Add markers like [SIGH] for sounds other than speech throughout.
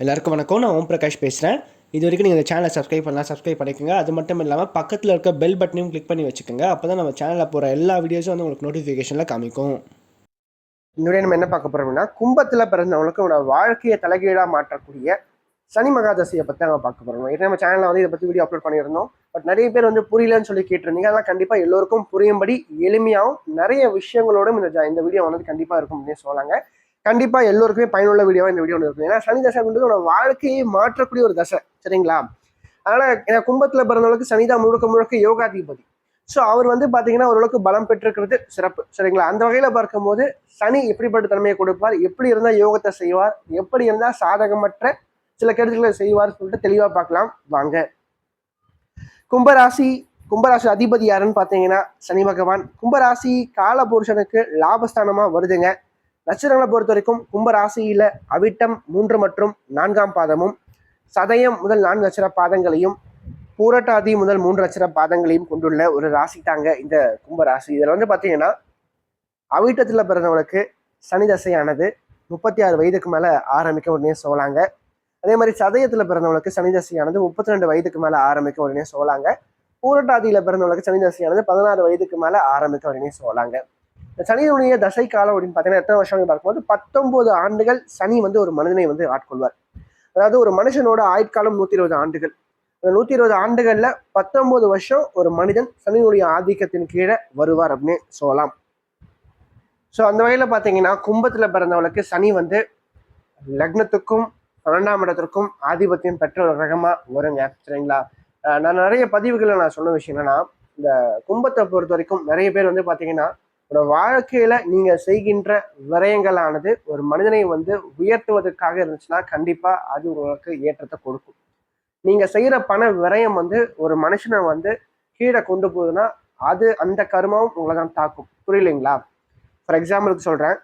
எல்லாருக்கும் வணக்கம். நான் ஓம் பிரகாஷ் பேசுகிறேன் இது வரைக்கும் நீங்கள் இந்த சேனலை சப்ஸ்கிரைப் பண்ணலாம் சப்ஸ்கிரைப் பண்ணிக்கோங்க. அது மட்டும் இல்லாமல் பக்கத்தில் இருக்க பெல் பட்டனையும் கிளிக் பண்ணி வச்சுக்கோங்க. அப்போ தான் நம்ம சேனலில் போகிற எல்லா வீடியோஸும் வந்து உங்களுக்கு நோட்டிஃபிகேஷனில் காமிக்கும். இன்னுடைய நம்ம என்ன பார்க்க போகிறோம்னா கும்பத்தில் பிறந்தவங்களுக்கு உங்களோட வாழ்க்கையை தலைகீழாக மாற்றக்கூடிய சனி மகாதசையை பற்றி நம்ம பார்க்க போகிறோம் ஏன்னா நம்ம சேனலில் வந்து இதை பற்றி வீடியோ அப்லோட் பண்ணியிருந்தோம். பட் நிறைய பேர் வந்து புரியலன்னு சொல்லி கேட்டிருந்தீங்க. அதெல்லாம் கண்டிப்பாக எல்லோருக்கும் புரியும்படி எளிமையாகவும் நிறைய விஷயங்களோடும் இந்த இந்த வீடியோ வந்து கண்டிப்பாக இருக்கும் அப்படின்னு சொல்லாங்க கண்டிப்பாக எல்லோருக்குமே பயனுள்ள வீடியோவாக இந்த வீடியோ ஒன்று இருக்கும் ஏன்னா சனி தசைன்றது அப்படின்றது வாழ்க்கையை மாற்றக்கூடிய ஒரு தசை. சரிங்களா? அதனால ஏன்னா கும்பத்தில் பிறந்தவளுக்கு சனிதா முழுக்க முழுக்க யோகாதிபதி. ஸோ அவர் வந்து பார்த்தீங்கன்னா ஓரளவுக்கு பலம் பெற்றிருக்கிறது சிறப்பு. சரிங்களா? அந்த வகையில் பார்க்கும்போது சனி எப்படிப்பட்ட தன்மையை கொடுப்பார்? எப்படி இருந்தால் யோகத்தை செய்வார்? எப்படி இருந்தால் சாதகமற்ற சில கருத்துக்களை செய்வார் சொல்லிட்டு தெளிவாக பார்க்கலாம். வாங்க. கும்பராசி கும்பராசி அதிபதி யாருன்னு பார்த்தீங்கன்னா சனி பகவான். கும்பராசி காலபுருஷனுக்கு லாபஸ்தானமாக வருதுங்க. நட்சத்திரங்களை பொறுத்த வரைக்கும் கும்பராசியில அவிட்டம் மூன்று மற்றும் நான்காம் பாதமும் சதயம் முதல் நான்கு நட்சத்திர பாதங்களையும் பூரட்டாதி முதல் மூன்று நட்சத்திர பாதங்களையும் கொண்டுள்ள ஒரு ராசி தாங்க இந்த கும்பராசி. இதில் வந்து பார்த்தீங்கன்னா அவிட்டத்தில் பிறந்தவங்களுக்கு சனி தசையானது முப்பத்தி ஆறு வயதுக்கு மேலே ஆரம்பிக்க உடனே சொல்லலாங்க அதே மாதிரி சதயத்தில் பிறந்தவங்களுக்கு சனி தசையானது முப்பத்தி ரெண்டு வயதுக்கு மேலே ஆரம்பிக்க உடனே சொல்லலாங்க பூரட்டாதியில் பிறந்தவங்களுக்கு சனி தசையானது பதினாறு வயதுக்கு மேலே ஆரம்பிக்க உடனே சொல்லலாங்க இந்த சனியினுடைய தசை காலம் அப்படின்னு பார்த்தீங்கன்னா எத்தனை வருஷம் அப்படின்னு பார்க்கும்போது பத்தொன்பது ஆண்டுகள் சனி வந்து ஒரு மனிதனை வந்து ஆட்கொள்வார். அதாவது ஒரு மனுஷனோட ஆயுட்காலம் நூற்றி இருபது ஆண்டுகள். அந்த நூற்றி இருபது ஆண்டுகளில் பத்தொன்பது வருஷம் ஒரு மனிதன் சனியினுடைய ஆதிக்கத்தின் கீழே வருவார் அப்படின்னு சொல்லலாம். ஸோ அந்த வகையில் பார்த்தீங்கன்னா கும்பத்தில் பிறந்தவளுக்கு சனி வந்து லக்னத்துக்கும் பன்னெண்டாம் இடத்திற்கும் ஆதிபத்தியம் பெற்ற ஒரு ரகமாக வருங்க. சரிங்களா? நான் நிறைய பதிவுகளை நான் சொன்ன விஷயம் என்னன்னா இந்த கும்பத்தை பொறுத்த வரைக்கும் நிறைய பேர் வந்து பார்த்தீங்கன்னா ஒரு வாழ்க்கையில நீங்க செய்கின்ற விரயங்களானது ஒரு மனிதனை வந்து உயர்த்துவதற்காக இருந்துச்சுன்னா கண்டிப்பா அது உங்களுக்கு ஏற்றத்தை கொடுக்கும். நீங்க செய்யற பண விரயம் வந்து ஒரு மனுஷனை வந்து கீழே கொண்டு போகுதுன்னா அது அந்த கருமாவும் உங்களை தான் தாக்கும். புரியலைங்களா? ஃபார் எக்ஸாம்பிளுக்கு சொல்றேன்.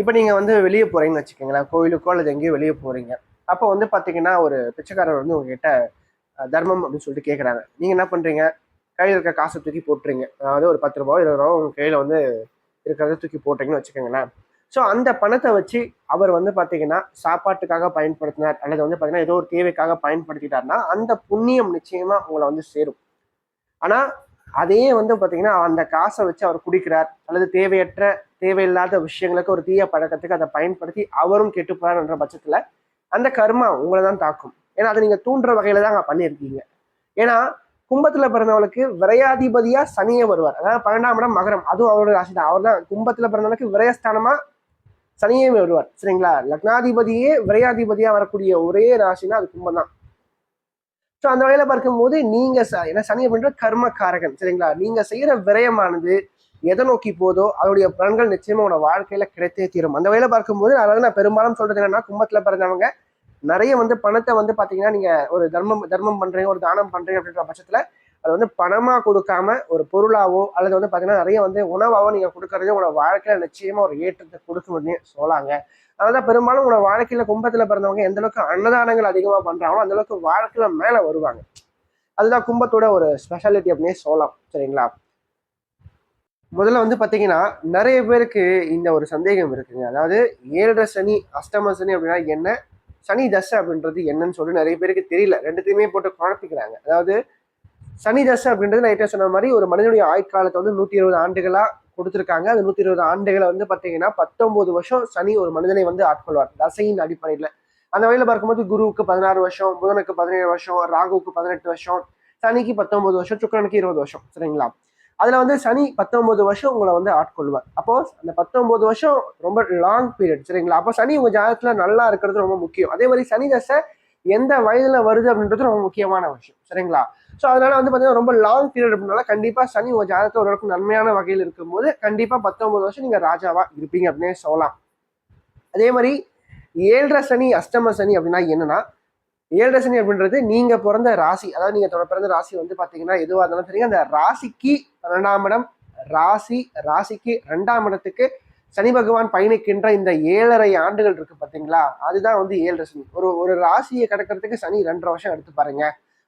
இப்போ நீங்க வந்து வெளியே போறீங்கன்னு வச்சுக்கோங்களேன். கோயிலுக்கோ அல்லது எங்கேயோ வெளியே போறீங்க. அப்போ வந்து பாத்தீங்கன்னா ஒரு பிச்சைக்காரர் வந்து உங்ககிட்ட தர்மம் அப்படின்னு சொல்லிட்டு கேட்குறாங்க நீங்க என்ன பண்றீங்க? கையில் இருக்க காசை தூக்கி போட்டுருங்க. அதாவது ஒரு பத்து ரூபாய் இருபது ரூபா உங்க கையில் வந்து இருக்கிறத தூக்கி போட்டீங்கன்னு வச்சுக்கோங்களேன். ஸோ அந்த பணத்தை வச்சு அவர் வந்து பார்த்தீங்கன்னா சாப்பாட்டுக்காக பயன்படுத்தினார். அல்லது வந்து பார்த்தீங்கன்னா ஏதோ ஒரு தேவைக்காக பயன்படுத்திட்டார்னா அந்த புண்ணியம் நிச்சயமாக உங்களை வந்து சேரும். ஆனால் அதே வந்து பார்த்தீங்கன்னா அந்த காசை வச்சு அவர் குடிக்கிறார். அல்லது தேவையற்ற தேவையில்லாத விஷயங்களுக்கு ஒரு தீய பழக்கத்துக்கு அதை பயன்படுத்தி அவரும் கெட்டுப்பாருன்ற பட்சத்தில் அந்த கர்மா உங்களை தான் தாக்கும். ஏன்னா அதை நீங்கள் தூண்டுற வகையில் தான் அங்கே பண்ணியிருக்கீங்க. ஏன்னா கும்பத்துல பிறந்தவளுக்கு விரையாதிபதியா சனியே வருவார். அதாவது பன்னெண்டாம் இடம் மகரம். அதுவும் அவரோட ராசி தான் அவர் தான் கும்பத்துல பிறந்தவளுக்கு விரயஸ்தானமா சனியே வருவார். சரிங்களா? லக்னாதிபதியே விரையாதிபதியா வரக்கூடிய ஒரே ராசினா அது கும்பம் தான் ஸோ அந்த வகையில பார்க்கும்போது நீங்க ச- ஏன்னா சனி அப்படின்ற கர்மக்காரகன். சரிங்களா? நீங்க செய்யற விரயமானது எதை நோக்கி போதோ அதோடைய பலன்கள் நிச்சயமா உங்களோட வாழ்க்கையில கிடைத்தே தீரும். அந்த வகையில பார்க்கும்போது அதாவது நான் பெரும்பாலும் சொல்றது என்னன்னா கும்பத்துல பிறந்தவங்க நிறைய வந்து பணத்தை வந்து பாத்தீங்கன்னா நீங்க ஒரு தர்மம் தர்மம் பண்றீங்க ஒரு தானம் பண்றீங்க அப்படின்ற பட்சத்துல அது வந்து பணமா கொடுக்காம ஒரு பொருளாவோ அல்லது வந்து பாத்தீங்கன்னா நிறைய வந்து உணவாவோ நீங்க கொடுக்கறது உங்களோட வாழ்க்கையில நிச்சயமா ஒரு ஏற்றத்தை கொடுக்க முடியும் சொல்லாங்க. அதனால பெரும்பாலும் உங்களோட வாழ்க்கையில கும்பத்துல பிறந்தவங்க எந்த அளவுக்கு அன்னதானங்கள் அதிகமா பண்றாங்களோ அந்த அளவுக்கு வாழ்க்கையில மேல வருவாங்க. அதுதான் கும்பத்தோட ஒரு ஸ்பெஷாலிட்டி அப்படின்னே சொல்லலாம். சரிங்களா? முதல்ல வந்து பாத்தீங்கன்னா நிறைய பேருக்கு இந்த ஒரு சந்தேகம் இருக்குங்க. அதாவது ஏழரை சனி அஷ்டம சனி அப்படின்னா என்ன? சனி தசை அப்படின்றது என்னன்னு சொல்லி நிறைய பேருக்கு தெரியல. ரெண்டுத்தையுமே போட்டு குழப்பிக்கிறாங்க. அதாவது சனி தசை அப்படின்றது நான் சொன்ன மாதிரி ஒரு மனிதனுடைய ஆயுட்காலத்தை வந்து நூத்தி இருபது ஆண்டுகளா கொடுத்துருக்காங்க. அந்த நூத்தி இருபது ஆண்டுகளை வந்து பாத்தீங்கன்னா பத்தொன்பது வருஷம் சனி ஒரு மனிதனை வந்து ஆட்கொள்வார். தசையின் அடிப்படையில. அந்த வகையில பார்க்கும்போது குருவுக்கு பதினாறு வருஷம் புதனுக்கு பதினேழு வருஷம் ராகுவுக்கு பதினெட்டு வருஷம் சனிக்கு பத்தொன்பது வருஷம் சுக்கரனுக்கு இருபது வருஷம். சரிங்களா? அதுல வந்து சனி பத்தொன்பது வருஷம் உங்களை வந்து ஆட்கொள்வார். அப்போ அந்த பத்தொன்பது வருஷம் ரொம்ப லாங் பீரியட் சரிங்களா? அப்போ சனி உங்க ஜாதகத்துல நல்லா இருக்கிறது ரொம்ப முக்கியம். அதே மாதிரி சனி தசை எந்த வயதுல வருது அப்படின்றது ரொம்ப முக்கியமான விஷயம் சரிங்களா? ஸோ அதனால வந்து பார்த்தீங்கன்னா ரொம்ப லாங் பீரியட் அப்படின்னால கண்டிப்பா சனி உங்க ஜாதகத்தை ஓரளவுக்கு நன்மையான வகையில் இருக்கும்போது கண்டிப்பா பத்தொன்பது வருஷம் நீங்க ராஜாவா இருப்பீங்க அப்படின்னே சொல்லலாம். அதே மாதிரி ஏழரை சனி அஷ்டம சனி அப்படின்னா என்னன்னா ஏழரை சனி அப்படின்றது நீங்க பிறந்த ராசி. அதாவது நீங்க பிறந்த ராசி வந்து பாத்தீங்கன்னா எதுவாக இருந்தாலும் தெரியும் அந்த ராசிக்கு பன்னெண்டாம் இடம் ராசி ராசிக்கு ரெண்டாம் இடத்துக்கு சனி பகவான் பயணிக்கின்ற இந்த ஏழரை ஆண்டுகள் இருக்கு பாத்தீங்களா? அதுதான் வந்து ஏழரை சனி ஒரு ஒரு ராசியை கடக்கிறதுக்கு சனி ரெண்டரை வருஷம் எடுத்து பாருங்க.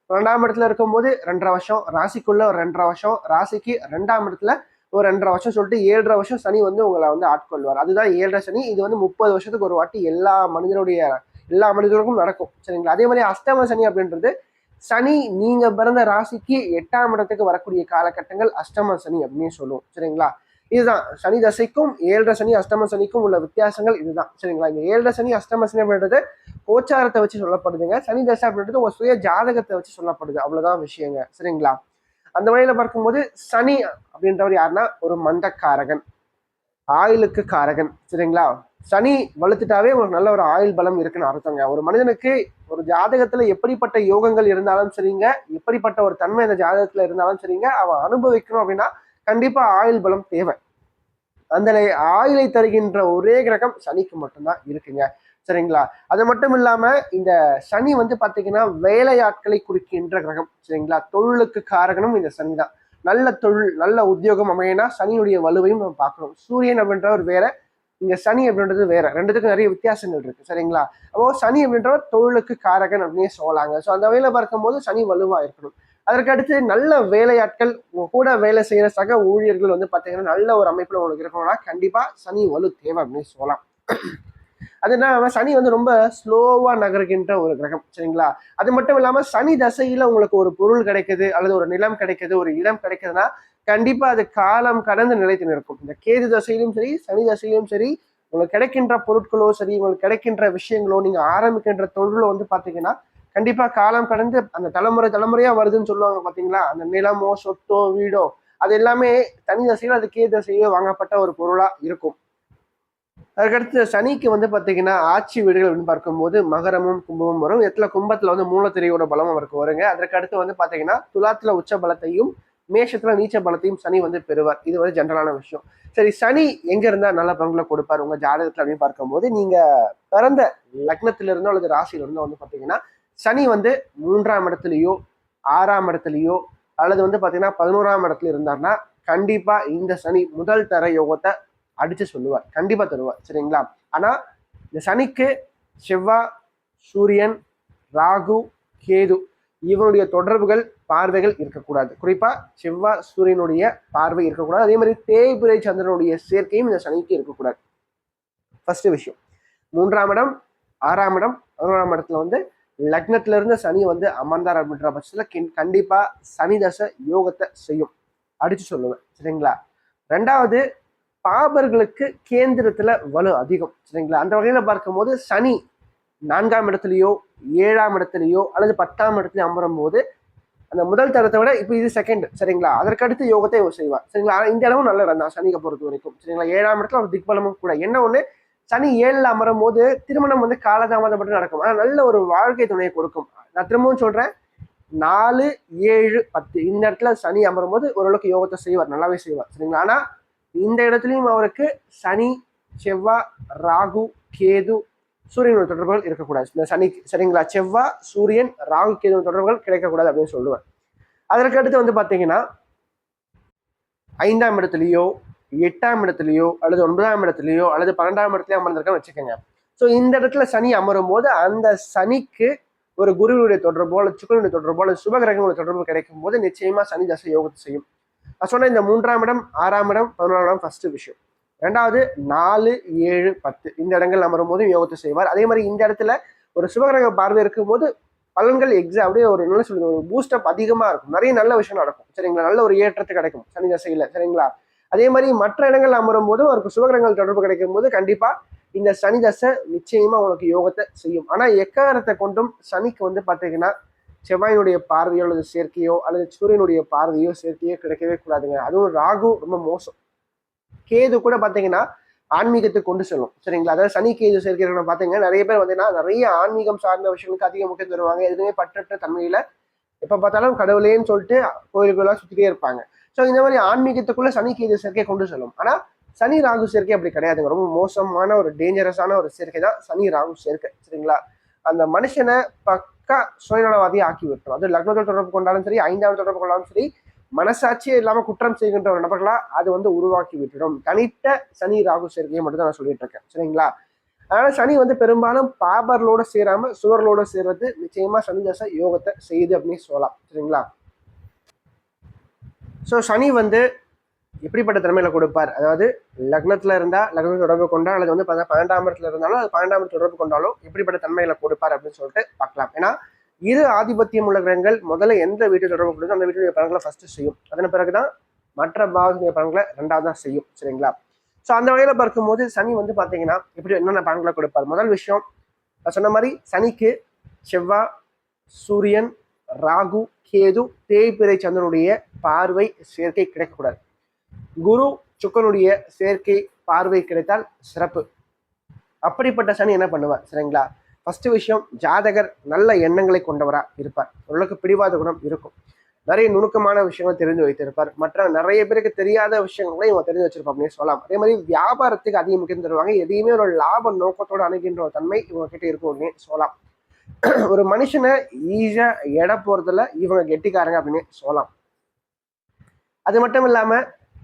ரெண்டாம் இடத்துல இருக்கும்போது ரெண்டரை வருஷம் ராசிக்குள்ள ஒரு ரெண்டரை வருஷம் ராசிக்கு ரெண்டாம் இடத்துல ஒரு ரெண்டரை வருஷம் சொல்லிட்டு ஏழரை வருஷம் சனி வந்து உங்களை வந்து ஆட்கொள்வார். அதுதான் ஏழரை சனி இது வந்து முப்பது வருஷத்துக்கு ஒரு வாட்டி எல்லா மனிதனுடைய எல்லா மனிதர்களுக்கும் நடக்கும் சரிங்களா? அதே மாதிரி அஷ்டம சனி அப்படின்றது சனி நீங்க பிறந்த ராசிக்கு எட்டாம் இடத்துக்கு வரக்கூடிய காலகட்டங்கள் அஷ்டம சனி அப்படின்னு சொல்லுவோம் சரிங்களா? இதுதான். சனி தசைக்கும் ஏழரை சனி அஷ்டம சனிக்கும் உள்ள வித்தியாசங்கள் இதுதான் சரிங்களா? இந்த ஏழரை சனி அஷ்டம சனி அப்படின்றது கோச்சாரத்தை வச்சு சொல்லப்படுதுங்க. சனி தசை அப்படின்றது உங்க சுய ஜாதகத்தை வச்சு சொல்லப்படுது. அவ்வளவுதான் விஷயங்க சரிங்களா? அந்த வகையில பார்க்கும்போது சனி அப்படின்றவர் யாருன்னா ஒரு மந்தக்காரகன் ஆயுளுக்கு காரகன் சரிங்களா? சனி வலுத்துட்டாவே உங்களுக்கு நல்ல ஒரு ஆயுள் பலம் இருக்குன்னு அர்த்தங்க. ஒரு மனிதனுக்கு ஒரு ஜாதகத்துல எப்படிப்பட்ட யோகங்கள் இருந்தாலும் சரிங்க. எப்படிப்பட்ட ஒரு தன்மை அந்த ஜாதகத்துல இருந்தாலும் சரிங்க. அவன் அனுபவிக்கணும் அப்படின்னா கண்டிப்பா ஆயுள் பலம் தேவை. அந்த ஆயுளை தருகின்ற ஒரே கிரகம் சனிக்கு மட்டும்தான் இருக்குங்க. சரிங்களா? அது மட்டும் இல்லாம இந்த சனி வந்து பாத்தீங்கன்னா வேலையாட்களை குறிக்கின்ற கிரகம். சரிங்களா? தொழிலுக்கு காரகனும் இந்த சனி தான். நல்ல தொழில் நல்ல உத்தியோகம் அமையனா சனியுடைய வலுவையும் நம்ம பார்க்கணும். சூரியன் அப்படின்ற ஒரு வேற இங்க சனி அப்படின்றது வேற. ரெண்டுத்துக்கும் நிறைய வித்தியாசங்கள் இருக்கு. சரிங்களா? அப்போ சனி அப்படின்றவர் தொழிலுக்கு காரகன் அப்படின்னு சொல்லலாங்க. ஸோ அந்த வகையில பார்க்கும்போது சனி வலுவா இருக்கணும். அதற்கு அடுத்து நல்ல வேலையாட்கள் உங்க கூட வேலை செய்யற சக ஊழியர்கள் வந்து பாத்தீங்கன்னா நல்ல ஒரு அமைப்புல உங்களுக்கு இருக்கணும்னா கண்டிப்பா சனி வலு தேவை அப்படின்னு சொல்லலாம். அது என்ன சனி வந்து ரொம்ப ஸ்லோவா நகர்கின்ற ஒரு கிரகம். சரிங்களா? அது மட்டும் இல்லாம சனி தசையில உங்களுக்கு ஒரு பொருள் கிடைக்குது அல்லது ஒரு நிலம் கிடைக்குது ஒரு இடம் கிடைக்குதுன்னா கண்டிப்பா அது காலம் கடந்து நிலைத்து நிற்கும். இந்த கேது தசையிலும் சரி சனி தசையிலும் சரி உங்களுக்கு கிடைக்கின்ற பொருட்களோ சரி உங்களுக்கு கிடைக்கின்ற விஷயங்களோ நீங்க ஆரம்பிக்கின்ற தொழிலோ வந்து பாத்தீங்கன்னா கண்டிப்பா காலம் கடந்து அந்த தலைமுறை தலைமுறையா வருதுன்னு சொல்லுவாங்க பாத்தீங்களா அந்த நிலமோ சொத்தோ வீடோ அது எல்லாமே தனி தசையில அது கே தசையிலோ வாங்கப்பட்ட ஒரு பொருளா இருக்கும். அதுக்கடுத்து சனிக்கு வந்து பாத்தீங்கன்னா ஆட்சி வீடுகள் அப்படின்னு பார்க்கும்போது மகரமும் கும்பமும் வரும். எத்தனை கும்பத்துல வந்து மூலத்திரையோட பலமும் அவருக்கு வருங்க. அதற்கடுத்து வந்து பாத்தீங்கன்னா துலாத்துல உச்ச பலத்தையும் மேஷத்துல நீச்ச பலத்தையும் சனி வந்து பெறுவார். இது வந்து ஜென்ரலான விஷயம். சரி சனி எங்க இருந்தா நல்ல பங்குல கொடுப்பார்? உங்க ஜாதகத்துல அப்படின்னு பார்க்கும்போது நீங்க பிறந்த லக்னத்துல இருந்தோ அல்லது ராசியில இருந்தோ வந்து பாத்தீங்கன்னா சனி வந்து மூன்றாம் இடத்துலயோ ஆறாம் இடத்துலயோ அல்லது வந்து பாத்தீங்கன்னா பதினோராம் இடத்துல இருந்தார்னா கண்டிப்பா இந்த சனி முதல் தர யோகத்தை அடிச்சு சொல்லுவார். கண்டிப்பா தருவார். சரிங்களா? ஆனா இந்த சனிக்கு செவ்வாய் சூரியன் ராகு கேது இவனுடைய தொடர்புகள் பார்வைகள் இருக்கக்கூடாது. குறிப்பாக செவ்வாய் சூரியனுடைய பார்வை இருக்கக்கூடாது. அதே மாதிரி தேய்பிரை சந்திரனுடைய சேர்க்கையும் இந்த சனிக்கு இருக்கக்கூடாது. ஃபர்ஸ்ட் விஷயம். மூன்றாம் இடம் ஆறாம் இடம் பதினோராம் இடத்துல வந்து லக்னத்துல இருந்து சனி வந்து அமர்ந்தார் அப்படின்ற பட்சத்தில் கின்- கண்டிப்பாக சனி தசை யோகத்தை செய்யும். அடிச்சு சொல்லுவேன். சரிங்களா? ரெண்டாவது பாபர்களுக்கு கேந்திரத்துல வலு அதிகம். சரிங்களா? அந்த வகையில பார்க்கும்போது சனி நான்காம் இடத்துலையோ ஏழாம் இடத்துலையோ அல்லது பத்தாம் இடத்துலையோ அமரும் போது அந்த முதல் தரத்தை விட இப்போ இது செகண்ட் சரிங்களா? அதற்கடுத்து யோகத்தை இவர் செய்வார். சரிங்களா? ஆனால் இந்த அளவு நல்ல இடம் தான் சனியை பொறுத்த வரைக்கும். சரிங்களா? ஏழாம் இடத்துல ஒரு திக்பலமும் கூட. என்ன ஒண்ணு? சனி ஏழில் அமரும் போது திருமணம் வந்து காலதாமதப்பட்டு நடக்கும். ஆனால் நல்ல ஒரு வாழ்க்கை துணையை கொடுக்கும். நான் திரும்பவும் சொல்றேன். நாலு ஏழு பத்து. இந்த இடத்துல சனி அமரும் போது ஓரளவுக்கு யோகத்தை செய்வார். நல்லாவே செய்வார். சரிங்களா? ஆனா இந்த இடத்துலையும் அவருக்கு சனி செவ்வாய் ராகு கேது சூரியனோட தொடர்புகள் இருக்கக்கூடாது. இந்த சனி சரிங்களா? செவ்வாய் சூரியன் ராகு கேது தொடர்புகள் கிடைக்கக்கூடாது அப்படின்னு சொல்லுவேன் அதற்கு அடுத்து வந்து பார்த்தீங்கன்னா ஐந்தாம் இடத்துலையோ எட்டாம் இடத்துலையோ அல்லது ஒன்பதாம் இடத்துலையோ அல்லது பன்னெண்டாம் இடத்துலையோ அமர்ந்திருக்கான்னு வச்சுக்கோங்க. ஸோ இந்த இடத்துல சனி அமரும் போது அந்த சனிக்கு ஒரு குருவினுடைய தொடர்போ அல்லது சுக்கரனுடைய தொடர்போ அல்லது சுபகிரகங்களுடைய தொடர்பு கிடைக்கும் போது நிச்சயமா சனி தசை யோகத்தை செய்யும். நான் சொன்ன இந்த மூன்றாம் இடம் ஆறாம் இடம் பதினோராம் இடம் ஃபர்ஸ்ட் விஷயம். ரெண்டாவது நாலு ஏழு பத்து. இந்த இடங்கள் அமரும் போது யோகத்தை செய்வார். அதே மாதிரி இந்த இடத்துல ஒரு சிவகிரக பார்வை இருக்கும்போது பலன்கள் எக்ஸா அப்படியே ஒரு நல்ல சொல்றது ஒரு பூஸ்டப் அதிகமாக இருக்கும். நிறைய நல்ல விஷயம் நடக்கும். சரிங்களா? நல்ல ஒரு ஏற்றத்து கிடைக்கும். சனி தசையில். சரிங்களா? அதே மாதிரி மற்ற இடங்கள் அமரும் போதும் அவருக்கு சுபகிரகங்கள் தொடர்பு கிடைக்கும் போது கண்டிப்பாக இந்த சனி தசை நிச்சயமா உங்களுக்கு யோகத்தை செய்யும். ஆனால் எக்காரத்தை கொண்டும் சனிக்கு வந்து பார்த்தீங்கன்னா செவ்வாயினுடைய பார்வையோ அல்லது சேர்க்கையோ அல்லது சூரியனுடைய பார்வையோ சேர்க்கையோ கிடைக்கவே கூடாதுங்க. அதுவும் ராகு ரொம்ப மோசம். கேது கூட பார்த்தீங்கன்னா ஆன்மீகத்தை கொண்டு செல்லும். சரிங்களா? அதாவது சனி கேது சேர்க்கிறவங்க பார்த்தீங்கன்னா நிறைய பேர் வந்து நிறைய ஆன்மீகம் சார்ந்த விஷயங்களுக்கு அதிக முக்கியம் தருவாங்க. எதுவுமே பற்றற்ற தன்மையில எப்போ பார்த்தாலும் கடவுளேன்னு சொல்லிட்டு கோயிலுக்குள்ள சுற்றிட்டே இருப்பாங்க. ஸோ இந்த மாதிரி ஆன்மீகத்துக்குள்ள சனி கேது சேர்க்கை கொண்டு செல்லும். ஆனால் சனி ராகு சேர்க்கை அப்படி கிடையாதுங்க. ரொம்ப மோசமான ஒரு டேஞ்சரஸான ஒரு சேர்க்கை தான் சனி ராகு சேர்க்கை. சரிங்களா? அந்த மனுஷனை பக்கா சுயநலவாதியை ஆக்கி விட்டுரும். அது லக்னத்தோட தொடர்பு கொண்டாலும் சரி ஐந்தாவது தொடர்பு கொண்டாலும் சரி மனசாட்சியே இல்லாம குற்றம் செய்கின்ற ஒரு நபர்களா அது வந்து உருவாக்கி விட்டுடும் தனித்த சனி ராகு சேர்க்கையை மட்டும் நான் சொல்லிட்டு இருக்கேன். சரிங்களா? அதனால சனி வந்து பெரும்பாலும் பாபர்களோட சேராம சுவர்களோட சேர்றது நிச்சயமா சனி தசை யோகத்தை செய்யுது அப்படின்னு சொல்லலாம். சரிங்களா? ஸோ சனி வந்து எப்படிப்பட்ட தன்மையில கொடுப்பார்? அதாவது லக்னத்துல இருந்தா லக்னம் தொடர்பு கொண்டா அல்லது வந்து பார்த்தா பன்னெண்டாம் இடத்துல இருந்தாலும் அது பன்னெண்டாம் தொடர்பு கொண்டாலும் எப்படிப்பட்ட தன்மையில கொடுப்பார் அப்படின்னு சொல்லிட்டு பார்க்கலாம். ஏன்னா இரு ஆதிபத்தியம் உள்ள கிரகங்கள் முதல்ல எந்த வீட்டு தொடர்பு கொடுத்தோ அந்த வீட்டுடைய பலன்களை ஃபர்ஸ்ட் செய்யும். அதன் பிறகுதான் மற்ற பாவத்துடைய பலன்களை ரெண்டாவது தான் செய்யும் சரிங்களா? ஸோ அந்த வகையில் பார்க்கும்போது சனி வந்து பார்த்தீங்கன்னா எப்படி என்னென்ன பலன்களை கொடுப்பார்? முதல் விஷயம் நான் சொன்ன மாதிரி சனிக்கு செவ்வாய் சூரியன் ராகு கேது தேய்பிறை சந்திரனுடைய பார்வை சேர்க்கை கிடைக்கக்கூடாது. குரு சுக்கனுடைய சேர்க்கை பார்வை கிடைத்தால் சிறப்பு. அப்படிப்பட்ட சனி என்ன பண்ணுவார் சரிங்களா? ஃபர்ஸ்ட் விஷயம் ஜாதகர் நல்ல எண்ணங்களை கொண்டவராக இருப்பார். ஓரளவுக்கு பிடிவாத குணம் இருக்கும். நிறைய நுணுக்கமான விஷயங்கள் தெரிஞ்சு வைத்திருப்பார். மற்ற நிறைய பேருக்கு தெரியாத விஷயங்களை இவங்க தெரிஞ்சு வச்சிருப்பார் அப்படின்னு சொல்லலாம். அதே மாதிரி வியாபாரத்துக்கு அதிக முக்கியம் தருவாங்க. எதையுமே ஒரு லாப நோக்கத்தோடு அணுகின்ற ஒரு தன்மை இவங்க கிட்ட இருக்கும் அப்படின்னு சொல்லலாம். [CLEARS THROAT] ஒரு மனுஷனை ஈஸியா எடை போறதுல இவங்க கெட்டிக்காரங்க அப்படின்னு சொல்லலாம். அது மட்டும் இல்லாம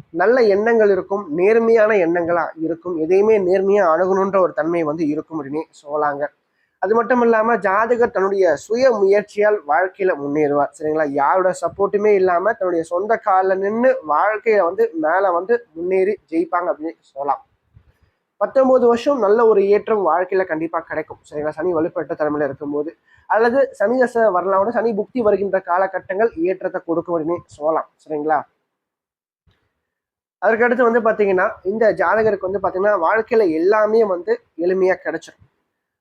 நல்ல எண்ணங்கள் இருக்கும் நேர்மையான எண்ணங்களா இருக்கும். எதையுமே நேர்மையா அணுகணுன்ற ஒரு தன்மை வந்து இருக்கும் அப்படின்னு சொல்லலாங்க. அது மட்டும் இல்லாமல் ஜாதகர் தன்னுடைய சுய முயற்சியால் வாழ்க்கையில முன்னேறுவார். சரிங்களா? யாரோட சப்போர்ட்டுமே இல்லாமல் தன்னுடைய சொந்த காலில் நின்று வாழ்க்கையில வந்து மேல வந்து முன்னேறி ஜெயிப்பாங்க அப்படின்னு சொல்லலாம். பத்தொன்பது வருஷம் நல்ல ஒரு ஏற்றம் வாழ்க்கையில கண்டிப்பாக கிடைக்கும். சரிங்களா? சனி வலுப்பெற்ற தலைமையில இருக்கும்போது. அல்லது சனி தசை வரலாம் சனி புக்தி வருகின்ற காலகட்டங்கள் ஏற்றத்தை கொடுக்கும் அப்படின்னு சொல்லலாம். சரிங்களா? அதற்கடுத்து வந்து பார்த்தீங்கன்னா இந்த ஜாதகருக்கு வந்து பார்த்தீங்கன்னா வாழ்க்கையில எல்லாமே வந்து எளிமையா கிடைச்சிடும்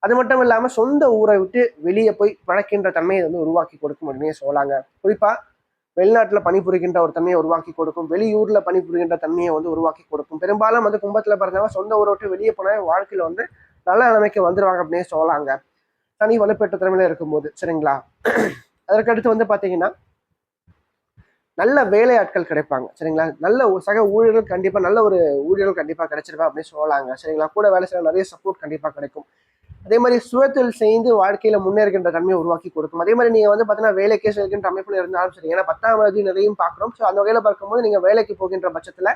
அது மட்டும் இல்லாம சொந்த ஊரை விட்டு வெளியே போய் பழக்கின்ற தன்மையை வந்து உருவாக்கி கொடுக்கும் அப்படின்னு சொல்லலாங்க குறிப்பா வெளிநாட்டுல பணிபுரிகின்ற ஒரு தன்மையை உருவாக்கி கொடுக்கும் வெளியூரில் பணிபுரிகின்ற தன்மையை வந்து உருவாக்கி கொடுக்கும். பெரும்பாலும் வந்து கும்பத்துல பிறந்தவங்க சொந்த ஊரை விட்டு வெளியே போனா வாழ்க்கையில் வந்து நல்ல நிலைமைக்கு வந்துருவாங்க அப்படின்னு சொல்லலாங்க தனி வலுப்பெற்ற திறமையில இருக்கும்போது சரிங்களா? அதற்கடுத்து வந்து பாத்தீங்கன்னா நல்ல வேலையாட்கள் கிடைப்பாங்க சரிங்களா? நல்ல ஒரு சக ஊழியர்கள் கண்டிப்பா நல்ல ஒரு ஊழியர்கள் கண்டிப்பா கிடைச்சிருப்பா அப்படின்னு சொல்லலாங்க சரிங்களா? கூட வேலை செய்ய நிறைய சப்போர்ட் கண்டிப்பா கிடைக்கும். அதே மாதிரி சுயத்தொழில் செய்து வாழ்க்கையில முன்னேறுகின்ற தன்மையை உருவாக்கி கொடுக்கும். அதே மாதிரி நீங்க வந்து பாத்தீங்கன்னா வேலைக்கே செல்கின்ற அமைப்புல இருந்தாலும் சரி ஏன்னா பத்தாம் தேதி நிறையும் பார்க்குறோம். ஸோ அந்த வகையில பார்க்கும்போது நீங்க வேலைக்கு போகின்ற பட்சத்துல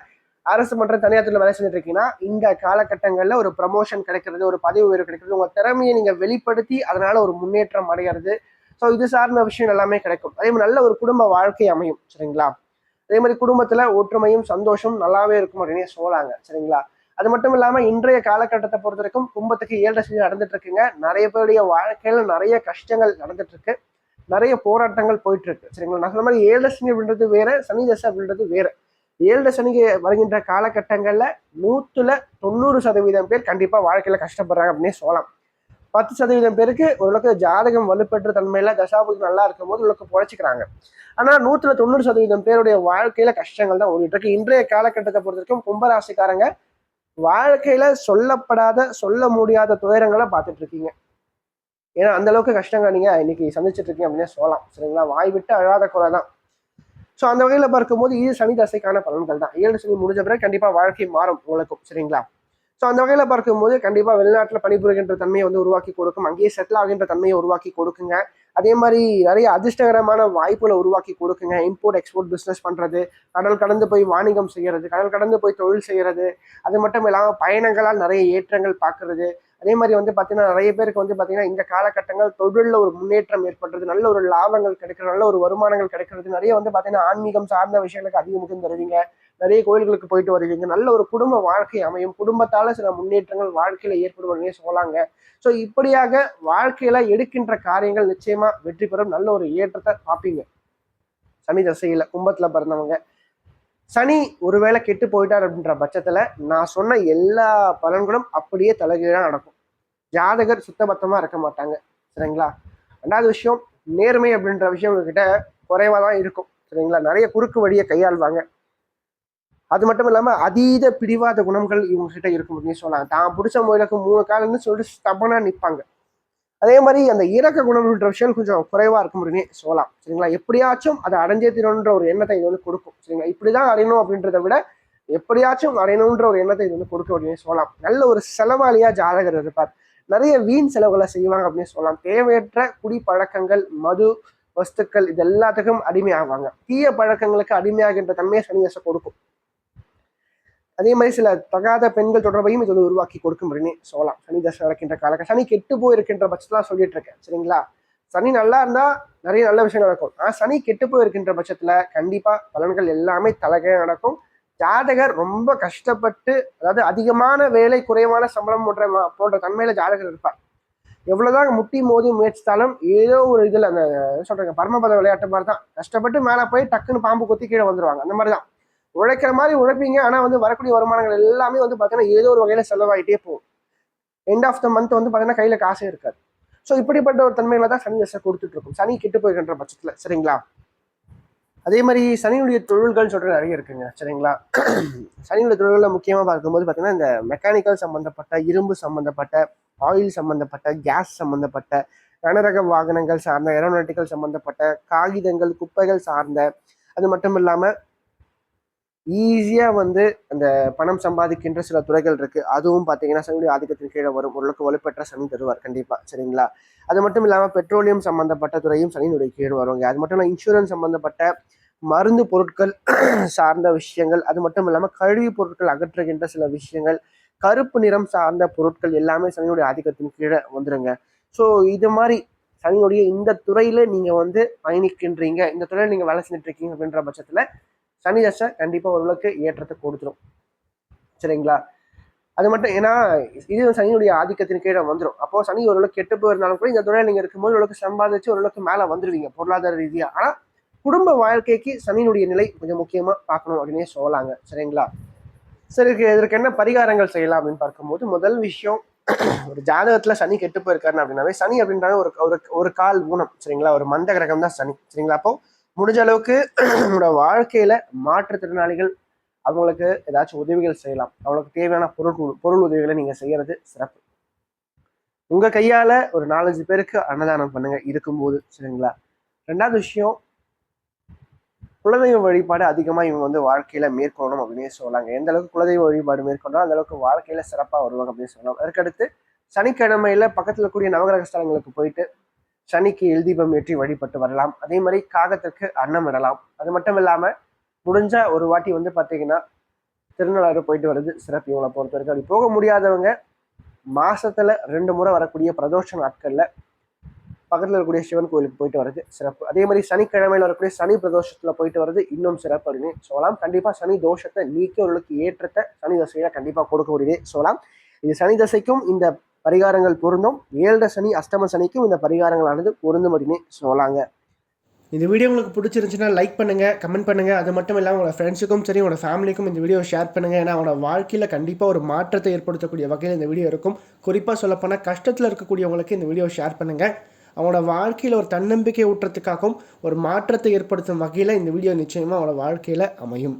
அரசு மற்றும் தனியார் துறையில் வேலை செஞ்சுட்டு இருக்கீங்கன்னா இந்த காலகட்டங்களில் ஒரு ப்ரமோஷன் கிடைக்கிறது ஒரு பதவி உயர்வு கிடைக்கிறது உங்க திறமையை நீங்க வெளிப்படுத்தி அதனால ஒரு முன்னேற்றம் அடைகிறது ஸோ இது சார்ந்த விஷயம் எல்லாமே கிடைக்கும். அதே மாதிரி நல்ல ஒரு குடும்ப வாழ்க்கை அமையும் சரிங்களா? அதே மாதிரி குடும்பத்துல ஒற்றுமையும் சந்தோஷம் நல்லாவே இருக்கும் அப்படின்னு சொல்லலாங்க சரிங்களா? அது மட்டும் இல்லாம இன்றைய காலகட்டத்தை பொறுத்த வரைக்கும் கும்பத்துக்கு ஏழரை சனி நடந்துட்டு இருக்குங்க. நிறைய பேருடைய வாழ்க்கையில நிறைய கஷ்டங்கள் நடந்துட்டு இருக்கு. நிறைய போராட்டங்கள் போயிட்டு இருக்கு. சரிங்களா? நான் சொன்ன மாதிரி ஏழரை சனி அப்படின்றது வேற சனி தசை அப்படின்றது வேற. ஏழரை சனிக்கு வருகின்ற காலகட்டங்கள்ல நூத்துல தொண்ணூறு சதவீதம் பேர் கண்டிப்பா வாழ்க்கையில கஷ்டப்படுறாங்க அப்படின்னே சொல்லலாம். பத்து சதவீதம் பேருக்கு ஓரளவுக்கு ஜாதகம் வலுப்பெற்ற தன்மையில தசாபுதி நல்லா இருக்கும் போது ஓரளவுக்கு பொழைச்சிக்கிறாங்க ஆனா நூத்துல தொண்ணூறு சதவீதம் பேருடைய வாழ்க்கையில கஷ்டங்கள் தான் ஓடிட்டு இருக்கு. இன்றைய காலகட்டத்தை பொறுத்த வரைக்கும் கும்பராசிக்காரங்க வாழ்க்கையில சொல்லப்படாத சொல்ல முடியாத துயரங்களை பார்த்துட்டு இருக்கீங்க. ஏன்னா அந்த அளவுக்கு கஷ்டங்கள் நீங்க இன்னைக்கு சந்திச்சுட்டு இருக்கீங்க அப்படின்னு சொல்லலாம். சரிங்களா? வாய் விட்டு அழாத குறை தான். ஸோ அந்த வகையில பார்க்கும்போது இது சனி தசைக்கான பலன்கள் தான். ஏழு சனி முடிஞ்ச பிறகு கண்டிப்பா வாழ்க்கை மாறும் உங்களுக்கும். சரிங்களா? ஸோ அந்த வகையில பார்க்கும்போது கண்டிப்பா வெளிநாட்டுல பணிபுரிகின்ற தன்மையை வந்து உருவாக்கி கொடுக்கும். அங்கேயே செட்டில் ஆகின்ற தன்மையை உருவாக்கி கொடுக்குங்க. அதே மாதிரி நிறைய அதிர்ஷ்டகரமான வாய்ப்புகளை உருவாக்கி கொடுக்குங்க. இம்போர்ட் எக்ஸ்போர்ட் பிஸ்னஸ் பண்ணுறது கடல் கடந்து போய் வாணிகம் செய்கிறது கடல் கடந்து போய் தொழில் செய்கிறது அது மட்டும் இல்லாமல் பயணங்களால் நிறைய ஏற்றங்கள் பார்க்கறது. அதே மாதிரி வந்து பார்த்தீங்கன்னா நிறைய பேருக்கு வந்து பார்த்தீங்கன்னா இந்த காலகட்டங்கள் தொழிலில் ஒரு முன்னேற்றம் ஏற்படுறது நல்ல ஒரு லாபங்கள் கிடைக்கிறது நல்ல ஒரு வருமானங்கள் கிடைக்கிறது நிறைய வந்து பார்த்தீங்கன்னா ஆன்மீகம் சார்ந்த விஷயங்களுக்கு அதிக முக்கியம் தருவீங்க நிறைய கோயில்களுக்கு போயிட்டு வருவீங்க. நல்ல ஒரு குடும்ப வாழ்க்கை அமையும். குடும்பத்தால சில முன்னேற்றங்கள் வாழ்க்கையில ஏற்படுவாங்க சொல்லாங்க ஸோ இப்படியாக வாழ்க்கையில எடுக்கின்ற காரியங்கள் நிச்சயமா வெற்றி பெறும். நல்ல ஒரு ஏற்றத்தை பார்ப்பீங்க. சனி தசையில கும்பத்துல பிறந்தவங்க. சனி ஒருவேளை கெட்டு போயிட்டார் அப்படின்ற பட்சத்துல நான் சொன்ன எல்லா பலன்களும் அப்படியே தலைகீழாக நடக்கும். ஜாதகர் சுத்தபத்தமா இருக்க மாட்டாங்க. சரிங்களா? ரெண்டாவது விஷயம் நேர்மை அப்படின்ற விஷயம் உங்ககிட்ட குறைவாக தான் இருக்கும். சரிங்களா? நிறைய குறுக்கு வழியை கையாள்வாங்க. அது மட்டும் இல்லாமல் அதீத பிடிவாத குணங்கள் இவங்ககிட்ட இருக்கும் அப்படின்னு சொல்லலாம். தான் பிடிச்ச முயலுக்கு மூணு காலம்னு சொல்லிட்டு ஸ்டபனா நிற்பாங்க அதே மாதிரி அந்த இறக்க குணம்ன்ற விஷயம் கொஞ்சம் குறைவாக இருக்கும் அப்படின்னு சொல்லலாம். சரிங்களா? எப்படியாச்சும் அதை அடைஞ்சே தீரணுன்ற ஒரு எண்ணத்தை இது வந்து கொடுக்கும். சரிங்களா? இப்படி தான் அடையணும் அப்படின்றத விட எப்படியாச்சும் அடையணுன்ற ஒரு எண்ணத்தை இது வந்து கொடுக்கும் அப்படின்னு சொல்லலாம். நல்ல ஒரு செலவாளியாக ஜாதகர் இருப்பார். நிறைய வீண் செலவுகளை செய்வாங்க அப்படின்னு சொல்லலாம். தேவையற்ற குடி பழக்கங்கள் மது வஸ்துக்கள் இது எல்லாத்துக்கும் அடிமையாவாங்க. தீய பழக்கங்களுக்கு அடிமையாகின்ற தன்மையை சனிதசை கொடுக்கும். அதே மாதிரி சில தகாத பெண்கள் தொடர்பையும் இது வந்து உருவாக்கி கொடுக்கும் அப்படின்னு சொல்லலாம். சனி தசை நடக்கின்ற காலக சனி கெட்டு போயிருக்கின்ற பட்சத்துல சொல்லிட்டு இருக்கேன். சரிங்களா? சனி நல்லா இருந்தா நிறைய நல்ல விஷயம் நடக்கும். ஆனா சனி கெட்டு போயிருக்கின்ற பட்சத்துல கண்டிப்பா பலன்கள் எல்லாமே தலகே நடக்கும். ஜாதகர் ரொம்ப கஷ்டப்பட்டு அதாவது அதிகமான வேலை குறைவான சம்பளம் போன்ற போன்ற தன்மையில ஜாதகர் இருப்பார். எவ்வளவுதான் முட்டி மோதி முயற்சித்தாலும் ஏதோ ஒரு இதுல அந்த சொல்கிறாங்க சொல்றாங்க பரமபத விளையாட்டு மாதிரி தான். கஷ்டப்பட்டு மேல போய் டக்குன்னு பாம்பு கொத்தி கீழே வந்துருவாங்க. அந்த மாதிரி தான். உழைக்கிற மாதிரி உழைப்பீங்க. ஆனால் வந்து வரக்கூடிய வருமானங்கள் எல்லாமே வந்து பார்த்தீங்கன்னா ஏதோ ஒரு வகையில் செலவாயிட்டே போகும். எண்ட் ஆஃப் த மந்த் வந்து பார்த்தீங்கன்னா கையில் காசே இருக்காது. ஸோ இப்படிப்பட்ட ஒரு தன்மைகளை தான் சனி தசை கொடுத்துட்டு இருக்கும். சனி கெட்டு போய்கின்ற பட்சத்தில் சரிங்களா? அதே மாதிரி சனியுடைய தொழில்கள் சொல்கிற நிறைய இருக்குங்க சரிங்களா? சனியுடைய தொழில்களில் முக்கியமாக பார்க்கும்போது பார்த்தீங்கன்னா இந்த மெக்கானிக்கல் சம்மந்தப்பட்ட இரும்பு சம்மந்தப்பட்ட ஆயில் சம்மந்தப்பட்ட கேஸ் சம்மந்தப்பட்ட கனரக வாகனங்கள் சார்ந்த ஏரோநாட்டிக்கல் சம்மந்தப்பட்ட காகிதங்கள் குப்பைகள் சார்ந்த அது மட்டும் இல்லாமல் ஈஸியாக வந்து அந்த பணம் சம்பாதிக்கின்ற சில துறைகள் இருக்குது அதுவும் பார்த்தீங்கன்னா சனியுடைய ஆதிக்கத்தின் கீழே வரும். ஓரளவுக்கு வலுப்பெற்ற சனி தருவார். கண்டிப்பாக சரிங்களா? அது மட்டும் இல்லாமல் பெட்ரோலியம் சம்மந்தப்பட்ட துறையும் சனியினுடைய கீழ் வருவாங்க அது மட்டும் இல்லாமல் இன்சூரன்ஸ் சம்மந்தப்பட்ட மருந்து பொருட்கள் [CLEARS THROAT] சார்ந்த விஷயங்கள் அது மட்டும் இல்லாமல் கழிவு பொருட்கள் அகற்றுகின்ற சில விஷயங்கள் கருப்பு நிறம் சார்ந்த பொருட்கள் எல்லாமே சனியுடைய ஆதிக்கத்தின் கீழே வந்துடுங்க ஸோ இது மாதிரி சனியுடைய இந்த துறையில நீங்க வந்து பயணிக்கின்றீங்க. இந்த துறையில நீங்க வேலை செஞ்சுட்டு இருக்கீங்க அப்படின்ற பட்சத்துல சனி தசை கண்டிப்பாக ஓரளவுக்கு ஏற்றத்தை கொடுத்துரும். சரிங்களா? அது மட்டும் ஏன்னா இது சனியுடைய ஆதிக்கத்தின் கீழே வந்துடும் அப்போ சனி ஓரளவுக்கு கெட்டு போயிருந்தாலும் கூட இந்த துறையில் நீங்கள் இருக்கும்போது ஓரளவுக்கு சம்பாதிச்சு ஓரளவுக்கு மேலே வந்துடுவீங்க பொருளாதார ரீதியாக ஆனால் குடும்ப வாழ்க்கைக்கு சனியினுடைய நிலை கொஞ்சம் முக்கியமாக பார்க்கணும் அப்படின்னே சொல்லலாங்க. சரிங்களா? சரி இதுக்கு இதற்கு என்ன பரிகாரங்கள் செய்யலாம் அப்படின்னு பார்க்கும்போது முதல் விஷயம் ஒரு ஜாதகத்துல சனி கெட்டு போயிருக்காருன்னு அப்படின்னாவே சனி அப்படின்றாவே ஒரு ஒரு ஒரு கால் ஊனம். சரிங்களா? ஒரு மந்த கிரகம் தான் சனி. சரிங்களா? அப்போ முடிஞ்ச அளவுக்கு [CLEARS THROAT] நம்மளோட வாழ்க்கையில மாற்றுத்திறனாளிகள் அவங்களுக்கு ஏதாச்சும் உதவிகள் செய்யலாம். அவங்களுக்கு தேவையான பொருள் பொருள் உதவிகளை நீங்க செய்யறது சிறப்பு. உங்க கையால ஒரு நாலஞ்சு பேருக்கு அன்னதானம் பண்ணுங்க இருக்கும்போது சரிங்களா? ரெண்டாவது விஷயம் குலதெய்வ வழிபாடு அதிகமாக இவங்க வந்து வாழ்க்கையில மேற்கொள்ளணும் அப்படின்னே சொல்லலாங்க எந்த அளவுக்கு குலதெய்வ வழிபாடு மேற்கொண்டாலும் அந்த அளவுக்கு வாழ்க்கையில சிறப்பாக வருவாங்க அப்படின்னு சொல்லலாம். அதற்கடுத்து சனிக்கிழமையில பக்கத்துல கூடிய நவகிரக ஸ்தலங்களுக்கு போயிட்டு சனிக்கு எழுதீபம் ஏற்றி வழிபட்டு வரலாம். அதே மாதிரி காகத்திற்கு அன்னம் இடலாம். அது மட்டும் இல்லாமல் முடிஞ்ச ஒரு வாட்டி வந்து பார்த்தீங்கன்னா திருநள்ளாறு போயிட்டு வர்றது சிறப்பு. இவங்களை பொறுத்த வரைக்கும் அப்படி போக முடியாதவங்க மாசத்துல ரெண்டு முறை வரக்கூடிய பிரதோஷ நாட்கள்ல பக்கத்தில் இருக்கக்கூடிய சிவன் கோயிலுக்கு போயிட்டு வர்றது சிறப்பு. அதே மாதிரி சனிக்கிழமையில் வரக்கூடிய சனி பிரதோஷத்துல போயிட்டு வர்றது இன்னும் சிறப்பு அப்படின்னு சொல்லலாம். கண்டிப்பா சனி தோஷத்தை நீக்கி அவர்களுக்கு ஏற்றத்தை சனி தசையில கண்டிப்பா கொடுக்கக்கூடியதே சொல்லலாம். இது சனி தசைக்கும் இந்த பரிகாரங்கள் பொருந்தும். ஏழரை சனி அஷ்டம சனிக்கும் இந்த பரிகாரங்களானது பொருந்தும் அப்படின்னு சொல்லலாங்க இந்த வீடியோ உங்களுக்கு பிடிச்சிருந்துச்சுன்னா லைக் பண்ணுங்க கமெண்ட் பண்ணுங்க. அது மட்டும் இல்லாமல் உங்களோட ஃப்ரெண்ட்ஸுக்கும் சரி உங்களோட ஃபேமிலிக்கும் இந்த வீடியோ ஷேர் பண்ணுங்க. ஏன்னா அவனோட வாழ்க்கையில் கண்டிப்பாக ஒரு மாற்றத்தை ஏற்படுத்தக்கூடிய வகையில் இந்த வீடியோ இருக்கும். குறிப்பாக சொல்லப்போனால் கஷ்டத்தில் இருக்கக்கூடியவங்களுக்கு இந்த வீடியோ ஷேர் பண்ணுங்க. அவனோட வாழ்க்கையில் ஒரு தன்னம்பிக்கை ஊட்டுறதுக்காகவும் ஒரு மாற்றத்தை ஏற்படுத்தும் வகையில் இந்த வீடியோ நிச்சயமாக அவனோட வாழ்க்கையில் அமையும்.